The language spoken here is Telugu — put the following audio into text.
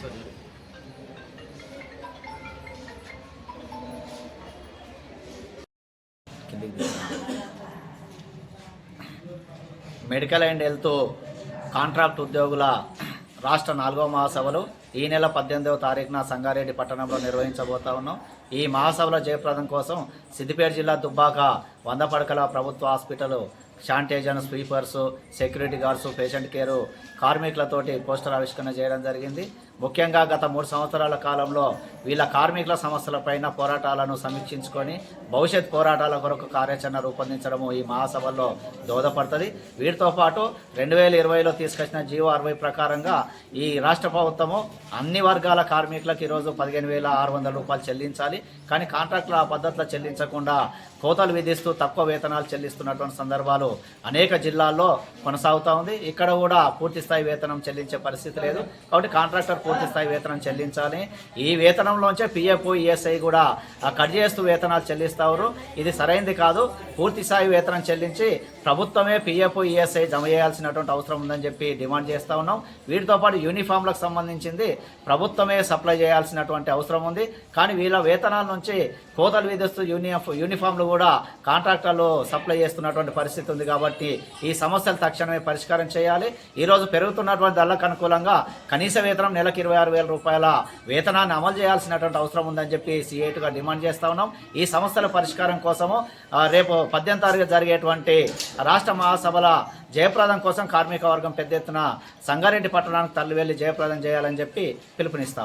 సరే మెడికల్ అండ్ హెల్త్ కాంట్రాక్ట్ ఉద్యోగుల రాష్ట్ర నాలుగవ మహాసభలో ఈ నెల పద్దెనిమిదవ తారీఖున సంగారెడ్డి పట్టణంలో నిర్వహించబోతా ఉన్నాం. ఈ మహాసభలో జయప్రదం కోసం సిద్దిపేట జిల్లా దుబ్బాక వంద పడకల ప్రభుత్వ hospital sanitizer sweepers security guards patient care కార్మికులతోటి poster ఆవిష్కరణ చేయడం జరిగింది. ముఖ్యంగా గత మూడు సంవత్సరాల కాలంలో వీళ్ళ కార్మికుల సమస్యలపైన పోరాటాలను సమీక్షించుకొని భవిష్యత్ పోరాటాల కొరకు కార్యాచరణ రూపొందించడము ఈ మహాసభల్లో దోహదపడుతుంది. వీటితో పాటు రెండు వేల ఇరవైలో తీసుకొచ్చిన జీవో అరవై ప్రకారంగా ఈ రాష్ట్ర ప్రభుత్వము అన్ని వర్గాల కార్మికులకు ఈరోజు పదిహేను వేల ఆరు వందల రూపాయలు చెల్లించాలి. కానీ కాంట్రాక్టుల పద్ధతిలో చెల్లించకుండా కోతలు విధిస్తూ తక్కువ వేతనాలు చెల్లిస్తున్నటువంటి సందర్భాలు అనేక జిల్లాల్లో కొనసాగుతూ ఉంది. ఇక్కడ కూడా పూర్తిస్థాయి వేతనం చెల్లించే పరిస్థితి లేదు. కాబట్టి కాంట్రాక్టర్ పూర్తిస్థాయి వేతనం చెల్లించాలి. ఈ వేతనంలోంచే పిఎఫ్ ఈఎస్ఐ కూడా కట్ చేస్తూ వేతనాలు చెల్లిస్తారు ఇది సరైనది కాదు. పూర్తిస్థాయి వేతనం చెల్లించి ప్రభుత్వమే పిఎఫ్ ఈఎస్ఐ జమ చేయాల్సినటువంటి అవసరం ఉందని చెప్పి డిమాండ్ చేస్తూ ఉన్నాం. వీటితో పాటు యూనిఫామ్లకు సంబంధించింది ప్రభుత్వమే సప్లై చేయాల్సినటువంటి అవసరం ఉంది. కానీ వీళ్ళ వేతనాల నుంచి కోతలు విధిస్తూ యూనిఫ్ యూనిఫామ్లు కూడా కాంట్రాక్టర్లు సప్లై చేస్తున్నటువంటి పరిస్థితి ఉంది కాబట్టి ఈ సమస్యలు తక్షణమే పరిష్కారం చేయాలి. ఈరోజు పెరుగుతున్నటువంటి ధరలకు అనుకూలంగా కనీస వేతనం నెలకు ఇరవై ఆరు వేల రూపాయల వేతనాన్ని అమలు చేయాల్సినటువంటి అవసరం ఉందని చెప్పి సిఐటిగా డిమాండ్ చేస్తా ఉన్నాం. ఈ సమస్యల పరిష్కారం కోసము రేపు పద్దెనిమిది తారీఖు జరిగేటువంటి రాష్ట్ర మహాసభల జయప్రదం కోసం కార్మిక వర్గం పెద్ద ఎత్తున సంగారెడ్డి పట్టణానికి తల్లి వెళ్ళి జయప్రదం చేయాలని చెప్పి పిలుపునిస్తా